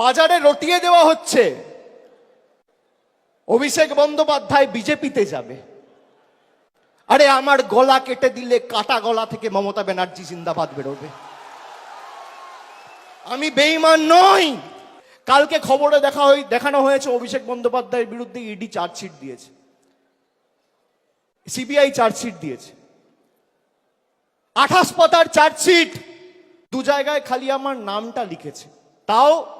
বাজারে রটিয়ে দেওয়া হচ্ছে। অভিষেক বন্দ্যোপাধ্যায় বিজেপিতে যাবে। আরে আমার গলা কেটে দিলে কাটা গলা থেকে মমতা ব্যানার্জি জিন্দাবাদ বেরোবে। আমি বেইমান নই। কালকে খবরে দেখা হই দেখানো হয়েছে, অভিষেক বন্দ্যোপাধ্যায়ের বিরুদ্ধে ইডি চার্জশিট দিয়েছে। সিবিআই চার্জশিট দিয়েছে। আঠাশ পাতার চার্জশিট। দু জায়গায় খালি আমার নামটা লিখেছে। তাও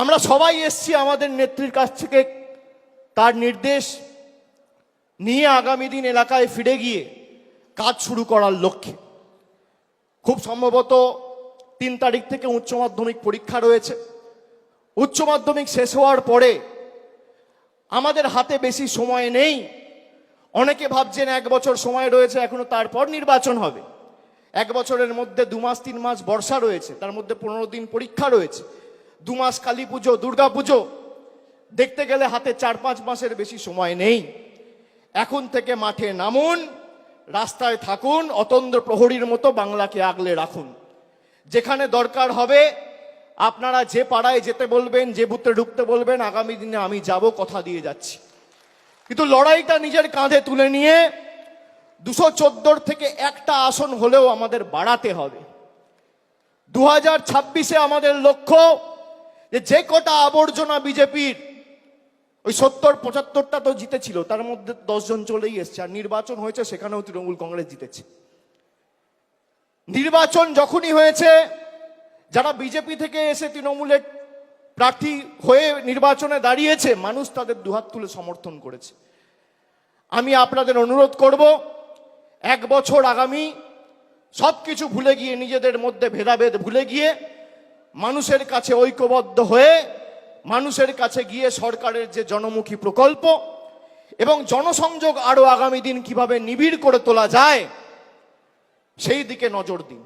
আমরা সবাই এসছি আমাদের নেত্রীর কাছ থেকে তার নির্দেশ নিয়ে আগামী দিন এলাকায় ফিরে গিয়ে কাজ শুরু করার লক্ষ্যে। খুব সম্ভবত তিন তারিখ থেকে উচ্চ মাধ্যমিক পরীক্ষা রয়েছে। উচ্চ মাধ্যমিক শেষ হওয়ার পরে আমাদের হাতে বেশি সময় নেই। অনেকে ভাবছেন এক বছর সময় রয়েছে, এখনও তারপর নির্বাচন হবে। এক বছরের মধ্যে দু মাস, তিন মাস বর্ষা রয়েছে, তার মধ্যে পনেরো দিন পরীক্ষা রয়েছে। দু মাস কালী পুজো, দুর্গা পুজো, দেখতে গেলে হাতে চার পাঁচ মাসের বেশি সময় নেই। এখন থেকে মাঠে নামুন, রাস্তায় থাকুন, অতন্দ্র প্রহরীর মতো বাংলাকে আগলে রাখুন। যেখানে দরকার হবে, আপনারা যে পাড়ায় যেতে বলবেন, যে বুথে ঢুকতে বলবেন, আগামী দিনে আমি যাব, কথা দিয়ে যাচ্ছি। কিন্তু লড়াইটা নিজের কাঁধে তুলে নিয়ে দুশো চোদ্দোর থেকে একটা আসন হলেও আমাদের বাড়াতে হবে। দু হাজার ছাব্বিশে আমাদের লক্ষ্য যে যে কটা আবর্জনা বিজেপির, ওই সত্তর, পঁচাত্তরটা তো জিতেছিল, তার মধ্যে দশজন চলেই এসছে, আর নির্বাচন হয়েছে সেখানেও তৃণমূল কংগ্রেস জিতেছে। নির্বাচন যখনই হয়েছে, যারা বিজেপি থেকে এসে তৃণমূলের প্রার্থী হয়ে নির্বাচনে দাঁড়িয়েছে, মানুষ তাদের দুহাত তুলে সমর্থন করেছে। আমি আপনাদের অনুরোধ করব, এক বছর আগামী সব কিছু ভুলে গিয়ে, নিজেদের মধ্যে ভেদাভেদ ভুলে গিয়ে মানুষের কাছে ঐক্যবদ্ধ হয়ে মানুষের কাছে গিয়ে সরকারের যে জনমুখী প্রকল্প এবং জনসংযোগ আরও আগামী দিন কীভাবে নিবিড় করে তোলা যায়, সেই দিকে নজর দিন।